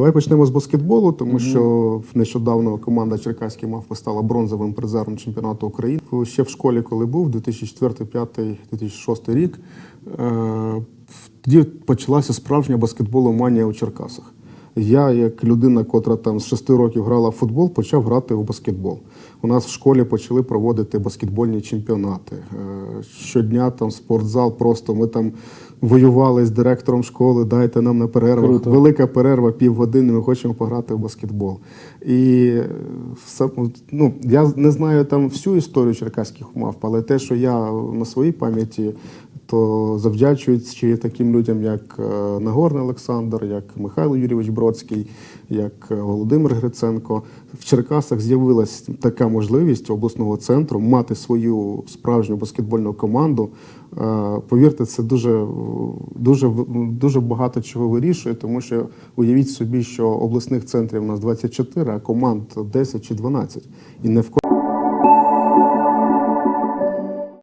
Давай почнемо з баскетболу, тому що нещодавно команда Черкаський мавпи стала бронзовим призером чемпіонату України. Ще в школі, коли був, 2004, 2005, 2006 рік, е, тоді почалася справжня баскетболоманія у Черкасах. Я, як людина, котра там з 6 років грала в футбол, почав грати у баскетбол. У нас в школі почали проводити баскетбольні чемпіонати. Е, Щодня там спортзал, просто ми там воювали з директором школи, дайте нам на перервах. Круто. Велика перерва, півгодини, ми хочемо пограти в баскетбол. І е, ну, я не знаю там всю історію черкаських мавп, але те, що я на своїй пам'яті, то завдячуючи таким людям, як е, Нагорний Олександр, як Михайло Юрійович Бродський, як е, Володимир Гриценко, в Черкасах з'явилась така можливість обласного центру мати свою справжню баскетбольну команду. Е, Повірте, це дуже, дуже, дуже багато чого вирішує, тому що уявіть собі, що обласних центрів у нас 24, а команд 10 чи 12. І не в